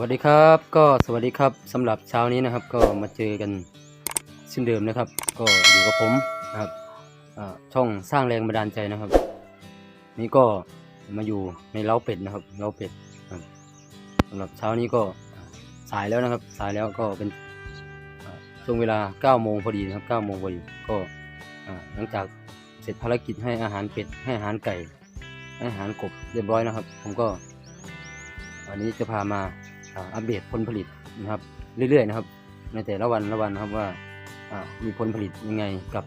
วัสดีครับก็สวัสดีครับสำหรับเช้านี้นะครับ ก็มาเจอกันเช่นเดิมนะครับ ก็อยู่กับผมนะครับช่องสร้างแรงบันดาลใจนะครับ นี่ก็มาอยู่ในเล้าเป็ดนะครับเล้าเป็ดครับสำหรับเช้านี้ก็สายแล้วนะครับ สายแล้วก็เป็นช่วงเวลา9โมงพอดีนะครับ9โมงพอดีก็หลังจากเสร็จภารกิจให้อาหารเป็ดให้อาหารไก่ ให้อาหารกบเรียบร้อยนะครับ ผมก็วันนี้จะพามา อัปเดตผลผลิตนะครับ เรื่อยๆนะครับ ในแต่ละวันละวันนะครับว่ามีผลผลิตยังไงกับ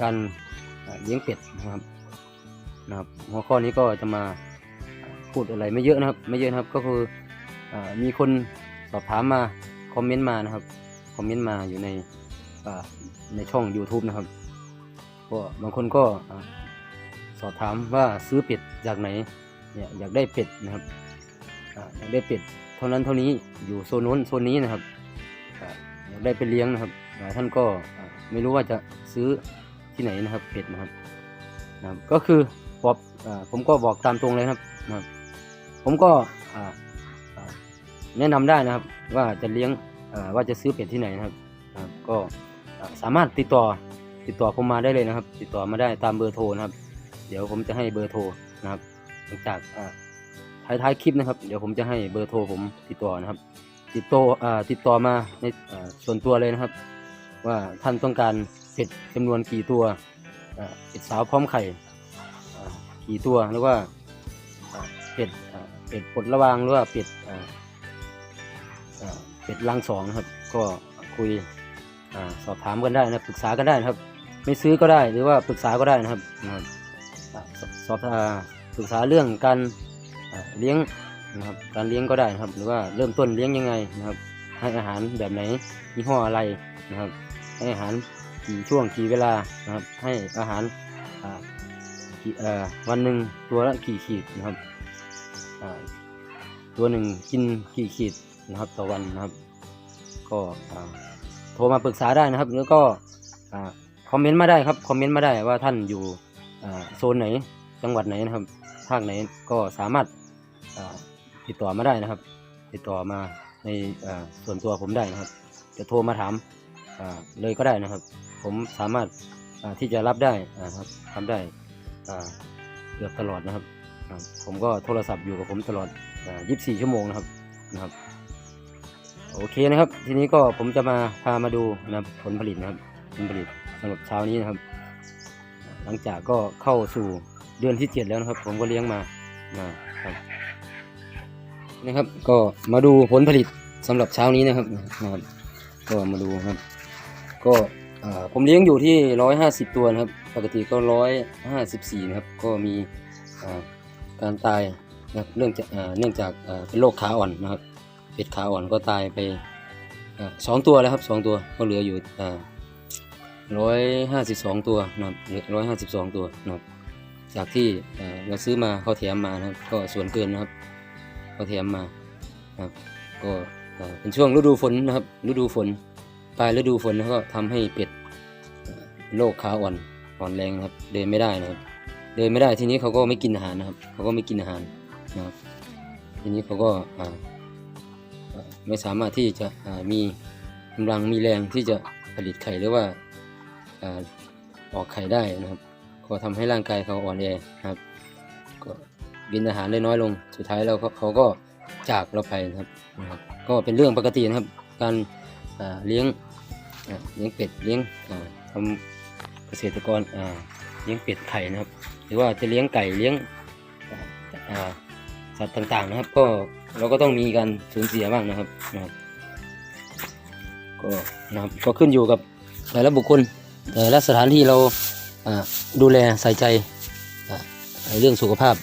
การเลี้ยงเป็ดนะครับนะครับ หัวข้อนี้ก็จะมาพูดอะไรไม่เยอะนะครับ ไม่เยอะนะครับ ก็คืออมีคนสอบถามมาคอมเมนต์มานะครับคอมเมนต์มาอยู่ในในช่อง YouTube นะครับก็บางคนก็อสอบถามว่าซื้อเป็ดจากไหนเนี่ยอยากได้เป็ดนะครับ อ่าอยากได้เป็ดเท่านั้นเท่านี้อยู่โซนนู้นโซนนี้นะครับอ่าอยากได้ไปเลี้ยงนะครับหลายท่านก็ไม่รู้ว่าจะซื้อที่ไหนนะครับเป็ดนะครับนะครับก็คือบอกผมก็บอกตามตรงเลยนะครับนะครับ ผมก็แนะนำได้นะครับว่าจะเลี้ยงว่าจะซื้อเป็ดที่ไหนนะครับก็สามารถติดต่อติดต่อผมมาได้เลยนะครับ ติดต่อมาได้ตามเบอร์โทรนะครับ เดี๋ยวผมจะให้เบอร์โทรนะครับหลังจากอ ท้ายท้ายๆคลิปนะครับ เดี๋ยวผมจะให้เบอร์โทรผมติดต่อนะครับ ติดต่ออ่าติดต่อมาในอ่าส่วนตัวเลยนะครับ ว่าท่านต้องการเป็ดจำนวนกี่ตัวอ่าเป็ดสาวพร้อมไข่อ่ากี่ตัวหรือว่าอ่าเป็ดอ่าเป็ดปลดระวางหรือว่าเป็ดอ่าอ่าเป็ดรังสองนะครับ ก็คุยอาสอบถามกันได้นะปรึกษากันได้นะครับ ไม่ซื้อก็ได้หรือว่าปรึกษาก็ได้นะครับนะครับอ่าสสอบอ่าปรึกษาเรื่องการ เลี้ยงนะครับการเลี้ยงก็ได้นะครับ หรือว่าเริ่มต้นเลี้ยงยังไงนะครับ ให้อาหารแบบไหนยี่ห้ออะไรนะครับ ให้อาหารกี่ช่วงกี่เวลานะครับ ให้อาหารวันหนึ่งตัวละกี่ขีดนะครับตัวหนึ่งกินกี่ขีดนะครับต่อวันนะครับ ก็โทรมาปรึกษาได้นะครับ แล้วก็คอมเมนต์มาได้ครับคอมเมนต์มาได้ว่าท่านอยู่โซนไหนจังหวัดไหนนะครับ ภาคไหนก็สามารถติดต่อมาได้นะครับ ติดต่อมาในส่วนตัวผมได้นะครับ จะโทรมาถามเลยก็ได้นะครับ ผมสามารถที่จะรับได้อ่าครับทำได้เกือบตลอดนะครับ ผมก็โทรศัพท์อยู่กับผมตลอด 24 ชั่วโมงนะครับนะครับ โอเคนะครับ ทีนี้ก็ผมจะมาพามาดูนะผลผลิตนะครับผลผลิตสำหรับเช้านี้นะครับ หลังจากก็เข้าสู่ เดือนที่เจ็ดแล้วนะครับ ผมก็เลี้ยงมานะครับนะครับ ก็มาดูผลผลิตสำหรับเช้านี้นะครับนะครับ ก็มาดูครับ ก็ผมเลี้ยงอยู่ที่ร้อยห้าสิบตัวนะครับ ปกติก็ร้อยห้าสิบสี่นะครับ ก็มีการตายนะครับเนื่องจากเนื่องจากเป็นโรคขาอ่อนนะครับเป็ดขาอ่อนก็ตายไปสองตัวแล้วครับสองตัวก็เหลืออยู่ร้อยห้าสิบสองตัวนะครับร้อยห้าสิบสองตัวนะครับ จากที่เราซื้อมาเขาแถมมานะครับ ก็ส่วนเกินนะครับเขาแถมมาครับก็เป็นช่วงฤดูฝนนะครับ ฤดูฝนปลายฤดูฝนก็ทำให้เป็ดโรคขาอ่อนอ่อนแรงนะครับ เดินไม่ได้นะครับ เดินไม่ได้ทีนี้เขาก็ไม่กินอาหารนะครับ เขาก็ไม่กินอาหารนะครับ ทีนี้เขาก็ไม่สามารถที่จะมีกำลังมีแรงที่จะผลิตไข่หรือว่าออกไข่ได้นะครับ ก็ทำให้ร่างกายเขาอ่อนแอนครับ ก็กินอาหารได้น้อยลง สุดท้ายแล้วเขาก็จากเราไปนะครับครับก็เป็นเรื่องปกตินะครับ การเลี้ยงเลี้ยงเป็ดเลี้ยงอ่าทำเกษตรกรเลี้ยงเป็ดไข่นะครับ หรือว่าจะเลี้ยงไก่เลี้ยงสัตว์ต่างๆนะครับ ก็เราก็ต้องมีการสูญเสียบ้างนะครับนะครับ ก็นะครับก็ขึ้นอยู่กับแต่ละบุคคลแต่ละสถานที่เราอ่า ดูแลใส่ใจเรื่องสุขภาพ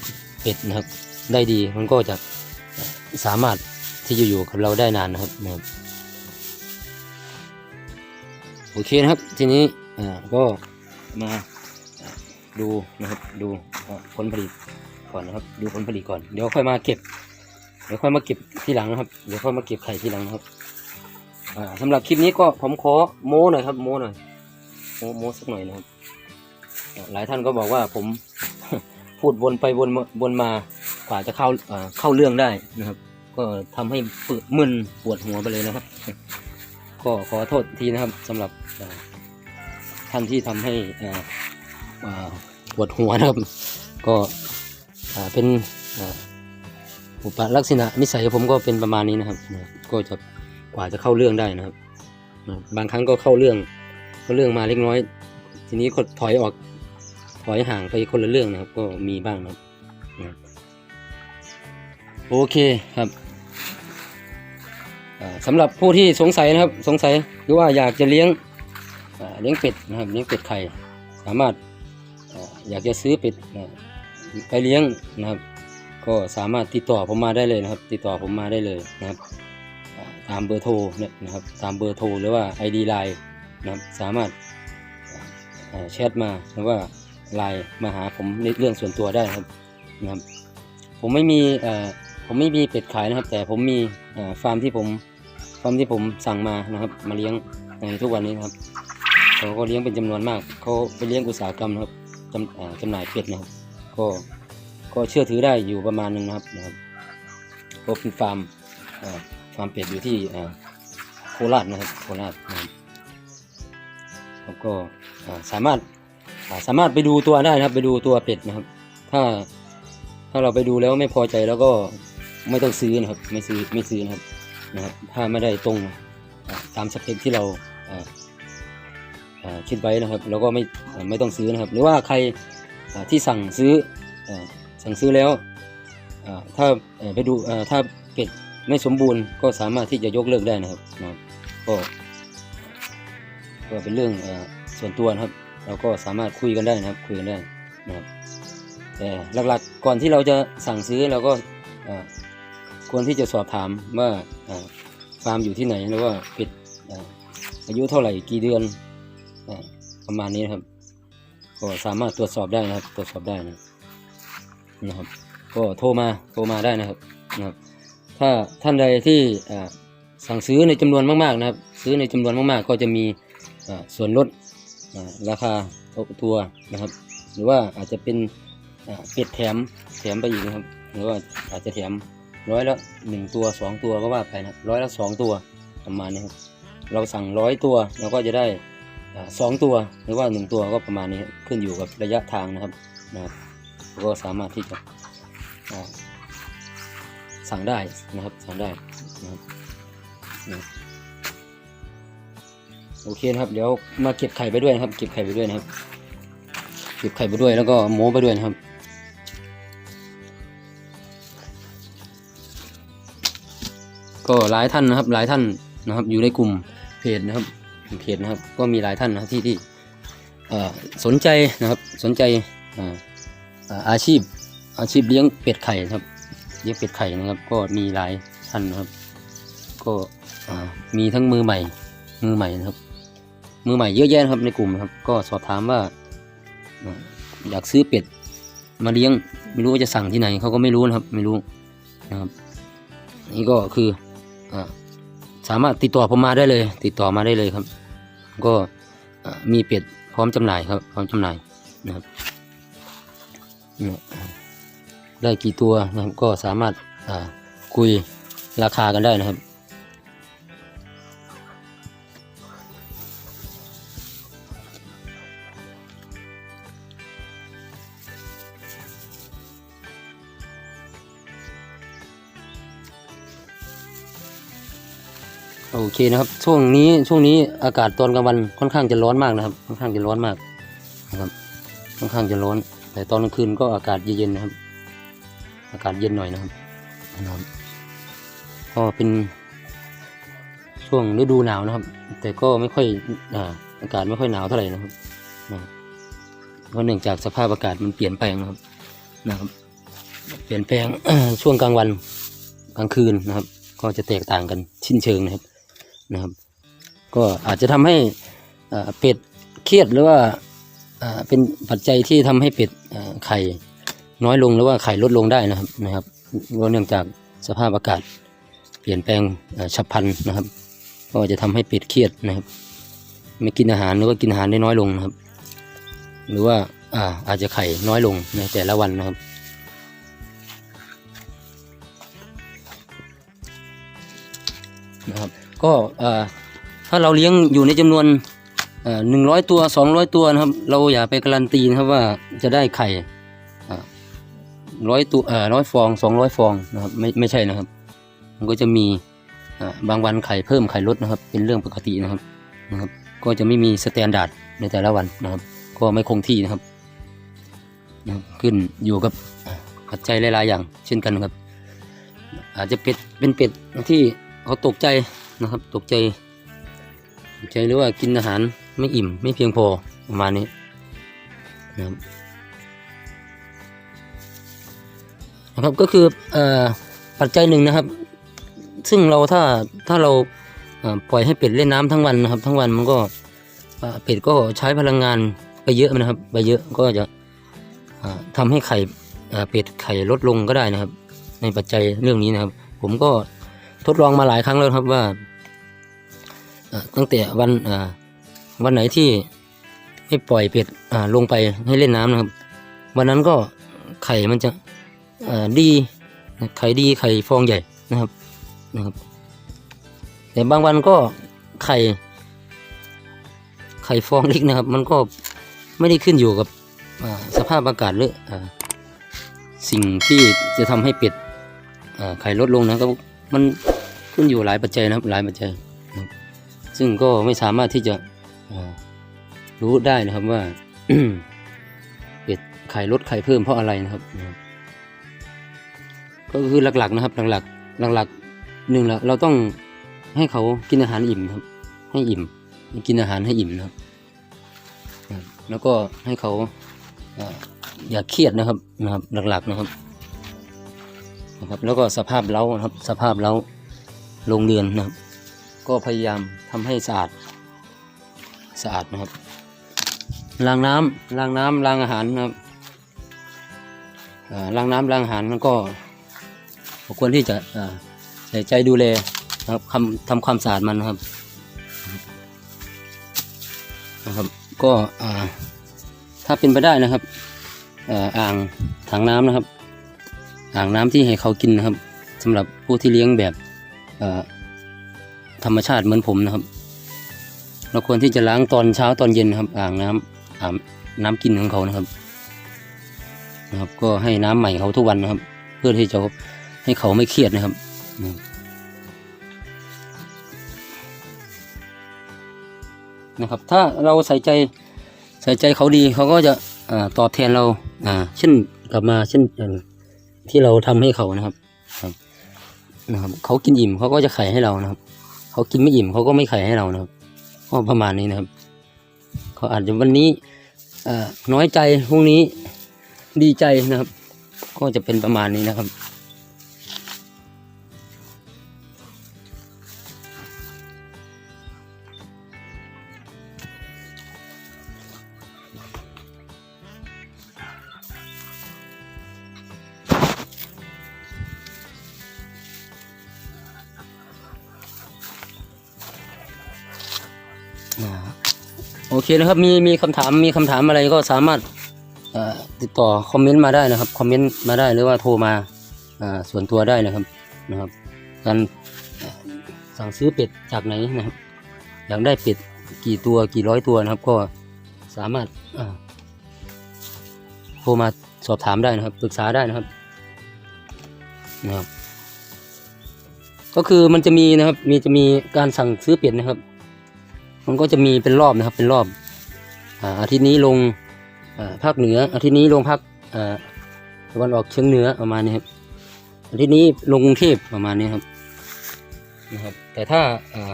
เป็ดนะครับ ได้ดีมันก็จะสามารถที่จะอยู่กับเราได้นานนะครับนะครับโอเคนะครับทีนี้อ่าก็มาดูนะครับดูผลผลิตก่อนนะครับ ดูผลผลิตก่อนเดี๋ยวค่อยมาเก็บ เดี๋ยวค่อยมาเก็บที่หลังนะครับ เดี๋ยวค่อยมาเก็บไข่ที่หลังนะครับอ่าสำหรับคลิปนี้ก็ผมขอโม้หน่อยครับโม้หน่อยโมโมสักหน่อยนะครับ หลายท่านก็บอกว่าผมพูดวนไปวนมาวนมากว่าจะเข้าเข้าเรื่องได้นะครับ ก็ทำให้ปวดมึนปวดหัวไปเลยนะครับ ก็ขอโทษทีนะครับสำหรับท่านที่ทำให้ปวดหัวนะครับ ก็เป็นอุปลักษณะนิสัยผมก็เป็นประมาณนี้นะครับ ก็จะกว่าจะเข้าเรื่องได้นะครับ บางครั้งก็เข้าเรื่องก็เรื่องมาเล็กน้อย ทีนี้ก็ถอยออก ถอยห่างไปคนละเรื่องนะครับ ก็มีบ้างนะครับนะโอเคครับอ่าสำหรับผู้ที่สงสัยนะครับ สงสัยหรือว่าอยากจะเลี้ยงเลี้ยงเป็ดนะครับเลี้ยงเป็ดไข่สามารถออยากจะซื้อเป็ดนะไปเลี้ยงนะครับ ก็สามารถติดต่อผมมาได้เลยนะครับ ติดต่อผมมาได้เลยนะครับ ตามเบอร์โทรเนี่ยนะครับ ตามเบอร์โทรหรือว่า ID Line นะครับสามารถแชทมาหรือว่า ไลน์มาหาผมในเรื่องส่วนตัวได้ครับนะครับ ผมไม่มีเอ่อผมไม่มีเป็ดขายนะครับ แต่ผมมีฟาร์มที่ผมฟาร์มที่ผมสั่งมานะครับ มาเลี้ยงในทุกวันนี้นครับเขาก็เลี้ยงเป็นจำนวนมากเขาไปเลี้ยงอุตสาหกรรมนะครับจำจำหน่ายเป็ดนะครับ ก็ก็เชื่อถือได้อยู่ประมาณนึงนะครับนะครับก็เป็นฟาร์มฟาร์มเป็ดอยู่ที่โคราชนะครับโคราชนะครับแล้วก็สามารถ สามารถไปดูตัวได้นะครับ ไปดูตัวเป็ดนะครับ ถ้าถ้าเราไปดูแล้วไม่พอใจแล้วก็ไม่ต้องซื้อนะครับ ไม่ซื้อไม่ซื้อนะครับนะครับ ถ้าไม่ได้ตรงตามสเปคที่เราคิดไว้นะครับเราก็ไม่ไม่ต้องซื้อนะครับ หรือว่าใครที่สั่งซื้ออสั่งซื้อแล้วถ้าไปดูถ้าเป็ดไม่สมบูรณ์ก็สามารถที่จะยกเลิกได้นะครับนะก็ก็เป็นเรื่องอส่วนตัวนะครับ เราก็สามารถคุยกันได้นะครับ คุยกันได้นะครับแต่หลักๆก่อนที่เราจะสั่งซื้อเราก็ควรที่จะสอบถามว่าฟาร์มอยู่ที่ไหนหรือว่าปิดอายุเท่าไหร่กี่เดือนประมาณนี้นะครับ ก็สามารถตรวจสอบได้นะครับ ตรวจสอบได้นะนะครับ ก็โทรมาโทรมาได้นะครับนะครับ ถ้าท่านใดที่สั่งซื้อในจำนวนมากๆนะครับ ซื้อในจำนวนมากๆ ก็จะมีส่วนลด ราคาตัวนะครับ หรือว่าอาจจะเป็นเป็ดแถมแถมไปอีกนะครับ หรือว่าอาจจะแถมร้อยละหนึ่งตัวสองตัวก็ว่าไปนะร้อยละสองตัวประมาณนี้ครับเราสั่งร้อยตัวเราก็จะได้สองตัวหรือว่าหนึ่งตัวก็ประมาณนี้ขึ้นอยู่กับระยะทางนะครับนะครับก็สามารถที่จะสั่งได้นะครับสั่งได้นะครับ โอเคนะครับ เดี๋ยวมาเก็บไข่ไปด้วยนะครับ เก็บไข่ไปด้วยนะครับ เก็บไข่ไปด้วยแล้วก็โม้ไปด้วยนะครับก็หลายท่านนะครับหลายท่านนะครับ อยู่ในกลุ่มเพจนะครับเพจนะครับ ก็มีหลายท่านนะที่ที่สนใจนะครับสนใจอาชีพอาชีพเลี้ยงเป็ดไข่นะครับเลี้ยงเป็ดไข่นะครับ ก็มีหลายท่านนะครับ ก็มีทั้งมือใหม่มือใหม่นะครับ มือใหม่เยอะแยะครับในกลุ่มครับ ก็สอบถามว่า อยากซื้อเป็ดมาเลี้ยง ไม่รู้ว่าจะสั่งที่ไหนเขาก็ไม่รู้นะครับ ไม่รู้นะครับ นี่ก็คืออสามารถติดต่อผมมาได้เลย ติดต่อมาได้เลยครับ ก็มีเป็ดพร้อมจำหน่ายครับ พร้อมจำหน่ายนะครับได้กี่ตัวนะครับก็สามารถคุยราคากันได้นะครับ โอเคนะครับ ช่วงนี้ช่วงนี้อากาศตอนกลางวันค่อนข้างจะร้อนมากนะครับ ค่อนข้างจะร้อนมากนะครับ ค่อนข้างจะร้อน แต่ตอนกลางคืนก็อากาศเย็นๆนะครับ อากาศเย็นหน่อยนะครับนะครับก็เป็นช่วงฤดูหนาวนะครับ แต่ก็ไม่ค่อยอ่าอากาศไม่ค่อยหนาวเท่าไหร่นะครับนะครับเพราะเนื่องจากสภาพอากาศมันเปลี่ยนแปลงนะครับนะครับ เปลี่ยนแปลงช่วงกลางวันกลางคืนนะครับ ก็จะแตกต่างกันชิ้นเชิงนะครับ นะครับ ก็อาจจะทำให้เป็ดเครียดหรือว่าเป็นปัจจัยที่ทำให้เป็ดไข่น้อยลงหรือว่าไข่ลดลงได้นะครับนะครับเพราะเนื่องจากสภาพอากาศเปลี่ยนแปลงฉับพลันนะครับ ก็จะทำให้เป็ดเครียดนะครับ ไม่กินอาหารหรือว่ากินอาหารได้น้อยลงนะครับ หรือว่าอ่าอาจจะไข่น้อยลงในแต่ละวันนะครับ นะครับ ก็ถ้าเราเลี้ยงอยู่ในจำนวนหนึ่งร้อยตัวสองร้อยตัวนะครับ เราอย่าไปการันตีนะครับว่าจะได้ไข่ร้อยตัวร้อยฟองสองร้อยฟองนะครับไม่ไม่ใช่นะครับ มันก็จะมีบางวันไข่เพิ่มไข่ลดนะครับ เป็นเรื่องปกตินะครับนะครับ ก็จะไม่มีสแตนดาร์ดในแต่ละวันนะครับ ก็ไม่คงที่นะครับนะครับ ขึ้นอยู่กับปัจจัยหลายๆอย่างเช่นกันครับ อาจจะเป็ดเป็นเป็ดที่เขาตกใจ นะครับ ตกใจตกใจหรือว่ากินอาหารไม่อิ่มไม่เพียงพอประมาณนี้นะครับนะครับก็คืออปัจจัยหนึ่งนะครับ ซึ่งเราถ้าถ้าเราปล่อยให้เป็ดเล่นน้ำทั้งวันนะครับ ทั้งวันมันก็เป็ดก็ใช้พลังงานไปเยอะนะครับ ไปเยอะก็จะเอ่อทำให้ไข่เป็ดไข่ลดลงก็ได้นะครับ ในปัจจัยเรื่องนี้นะครับ ผมก็ ทดลองมาหลายครั้งแล้วครับว่าตั้งแต่วันวันไหนที่ไม่ปล่อยเป็ดลงไปให้เล่นน้ำนะครับ วันนั้นก็ไข่มันจะดีไข่ดีไข่ฟองใหญ่นะครับนะครับ แต่บางวันก็ไข่ ไข่ฟองเล็กนะครับ มันก็ไม่ได้ขึ้นอยู่กับสภาพอากาศหรืออสิ่งที่จะทำให้เป็ดไข่ลดลงนะครับ มัน ขึ้นอยู่หลายปัจจัยนะครับ หลายปัจจัย ซึ่งก็ไม่สามารถที่จะรู้ได้นะครับว่าเป็ดไข่ลดไข่เพิ่มเพราะอะไรนะครับ ก็คือหลักๆนะครับ หลักๆหลักๆหนึ่งละเราต้องให้เขากินอาหารอิ่มครับ ให้อิ่ม กินอาหารให้อิ่มนะครับ แล้วก็ให้เขาอ่าอย่าเครียดนะครับนะครับ หลักๆนะครับนะครับ แล้วก็สภาพเล้านะครับ สภาพเล้า โรงเรือนนะครับ ก็พยายามทำให้สะอาดสะอาดนะครับล้างน้ำล้างน้ำล้างอาหารนะครับล้างน้ำล้างอาหารมันก็ควรที่จะใส่ใจดูแลนะครับทำทำความสะอาดมันนะครับนะครับก็ถ้าเป็นไปได้นะครับอ่างถังน้ำนะครับ อ่างน้ำที่ให้เขากินนะครับสำหรับผู้ที่เลี้ยงแบบ ธรรมชาติเหมือนผมนะครับ เราควรที่จะล้างตอนเช้าตอนเย็นครับ อ่างน้ำอ่างน้ำกินของเขานะครับ นะครับ ก็ให้น้ำใหม่เขาทุกวันนะครับ เพื่อที่จะให้เขาไม่เครียดนะครับนะครับ ถ้าเราใส่ใจใส่ใจเขาดีเขาก็จะอตอบแทนเรา อ่า เช่นกลับมาเช่นที่เราทำให้เขานะครับครับ นะครับเขากินอิ่มเขาก็จะไข่ให้เรานะครับเขากินไม่อิ่มเขาก็ไม่ไข่ให้เรานะครับก็ประมาณนี้นะครับเขาอาจจะวันนี้เอ่อน้อยใจพรุ่งนี้ดีใจนะครับ ก็จะเป็นประมาณนี้นะครับ เคนะครับ มีมีคำถามมีคำถามอะไรก็สามารถติดต่อคอมเมนต์มาได้นะครับคอมเมนต์มาได้หรือว่าโทรมาส่วนตัวได้นะครับนะครับ การสั่งซื้อเป็ดจากไหนนะครับ อยากได้เป็ดกี่ตัวกี่ร้อยตัวนะครับ ก็สามารถโทรมาสอบถามได้นะครับปรึกษาได้นะครับนะครับ ก็คือมันจะมีนะครับ มีจะมีการสั่งซื้อเป็ดนะครับ มันก็จะมีเป็นรอบนะครับเป็นรอบอาอาทิตย์นี้ลงอ่าภาคเหนือ อาทิตย์นี้ลงภาคอ่าตะวันออกเฉียงเหนือประมาณนี้ครับอาทิตย์นี้ลงกรุงเทพประมาณนี้ครับนะครับ แต่ถ้าอ่า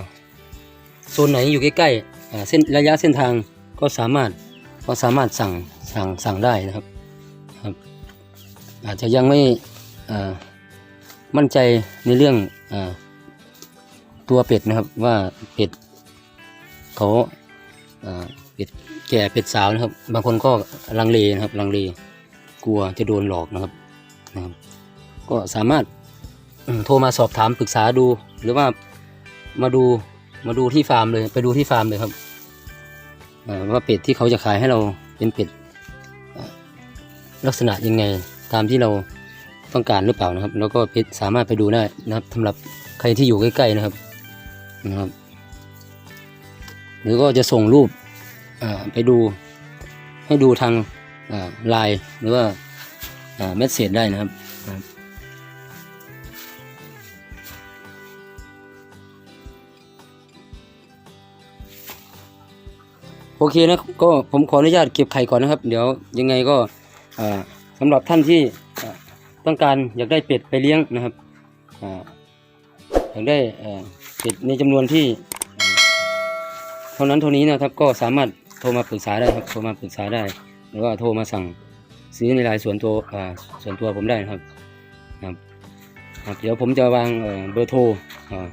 โซนไหนอยู่ใกล้ๆอ่าเส้นระยะเส้นทางก็สามารถก็สามารถสั่งสั่งสั่งได้นะครับครับ อาจจะยังไม่อ่ามั่นใจในเรื่องอาตัวเป็ดนะครับว่าเป็ด เขาเป็ดแก่เป็ดสาวนะครับ บางคนก็ลังเลนะครับลังเลกลัวจะโดนหลอกนะครับนะครับ ก็สามารถโทรมาสอบถามปรึกษาดู หรือว่ามาดูมาดูที่ฟาร์มเลยไปดูที่ฟาร์มเลยครับว่าเป็ดที่เขาจะขายให้เราเป็นเป็ดลักษณะยังไงตามที่เราต้องการหรือเปล่านะครับ แล้วก็เป็ดสามารถไปดูได้นะครับสำหรับใครที่อยู่ใกล้ๆนะครับนะครับ หรือก็จะส่งรูปไปดูให้ดูทางไลน์หรือว่าเมสเซจได้นะครับโอเคนะก็ผมขออนุญาตเก็บไข่ก่อนนะครับ เดี๋ยวยังไงก็สำหรับท่านที่ต้องการอยากได้เป็ดไปเลี้ยงนะครับอยากได้เป็ดในจำนวนที่ ท่านั้นเท่านี้นะครับก็สามารถโทรมาปรึกษาได้ครับโทรมาปรึกษาได้ หรือว่าโทรมาสั่งซื้อในรายส่วนตัวอ่าส่วนตัวผมได้นะครับครับครับเดี๋ยวผมจะวางเบอร์โทรอ่า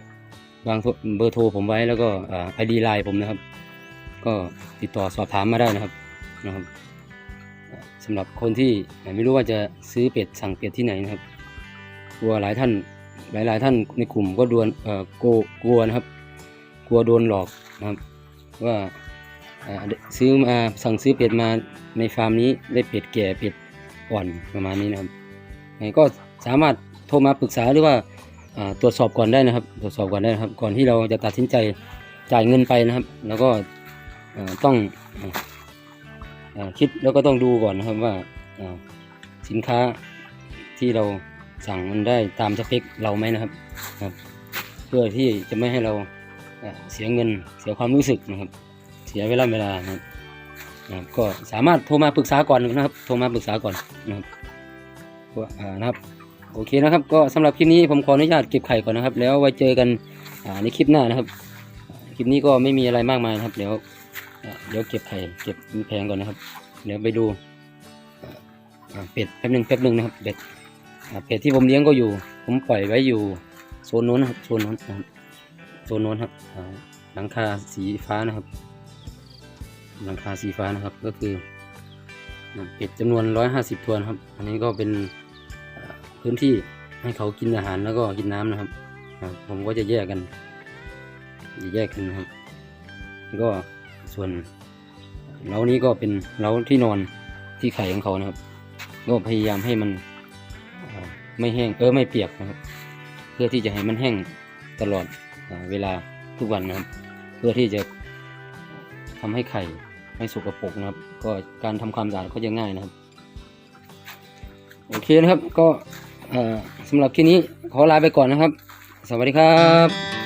วางเบอร์โทรผมไว้แล้วก็ไอดีไลน์ผมนะครับ ก็ติดต่อสอบถามมาได้นะครับนะครับสำหรับคนที่ไม่รู้ว่าจะซื้อเป็ดสั่งเป็ดที่ไหนนะครับกลัวหลายท่านหลายหลายๆท่านในกลุ่มก็ดวนเอ่อกลัวกลัวนะครับ กลัวโดนหลอกนะครับ ว่าซื้อมาสั่งซื้อเป็ดมาในฟาร์มนี้ได้เป็ดแก่เป็ดอ่อนประมาณนี้นะครับก็สามารถโทรมาปรึกษาหรือว่าตรวจสอบก่อนได้นะครับ ตรวจสอบก่อนได้นะครับ ก่อนที่เราจะตัดสินใจจ่ายเงินไปนะครับ แล้วก็ต้องออคิดแล้วก็ต้องดูก่อนนะครับว่าสินค้าที่เราสั่งมันได้ตามสเปคเราไหมนะครับครับเพื่อที่จะไม่ให้เรา เสียเงินเสียความรู้สึกนะครับ เสียเวลาเวลานะครับนะครับก็สามารถโทรมาปรึกษาก่อนนะครับ โทรมาปรึกษาก่อนนะครับก็อ่านะครับ โอเคนะครับ ก็สำหรับคลิปนี้ผมขออนุญาตเก็บไข่ก่อนนะครับ แล้วไว้เจอกันอ่าในคลิปหน้านะครับ คลิปนี้ก็ไม่มีอะไรมากมายนะครับ เดี๋ยวเดี๋ยวเก็บไข่เก็บแพงก่อนนะครับ เดี๋ยวไปดูเป็ดแป๊บหนึ่งแป๊บหนึ่งนะครับเป็ดเป็ดที่ผมเลี้ยงก็อยู่ ผมปล่อยไว้อยู่โซนโน้นนะครับโซนโน้นนะครับ โซนโน้นครับหลังคาสีฟ้านะครับ หลังคาสีฟ้านะครับก็คือเป็ดจำนวนร้อยห้าสิบตัวครับ อันนี้ก็เป็นพื้นที่ให้เขากินอาหารแล้วก็กินน้ำนะครับ ผมก็จะแยกกันจะแยกกันนะครับก็ส่วนเล้านี้ก็เป็นเล้าที่นอนที่ไข่ของเขานะครับ ก็พยายามให้มันไม่แห้งเออไม่เปียกนะครับ เพื่อที่จะให้มันแห้งตลอด เวลาทุกวันนะครับ เพื่อที่จะทำให้ไข่ไม่สกปรกนะครับ ก็การทำความสะอาดก็จะง่ายนะครับ โอเคนะครับก็เอ่อสำหรับคลิปนี้ขอลาไปก่อนนะครับ สวัสดีครับ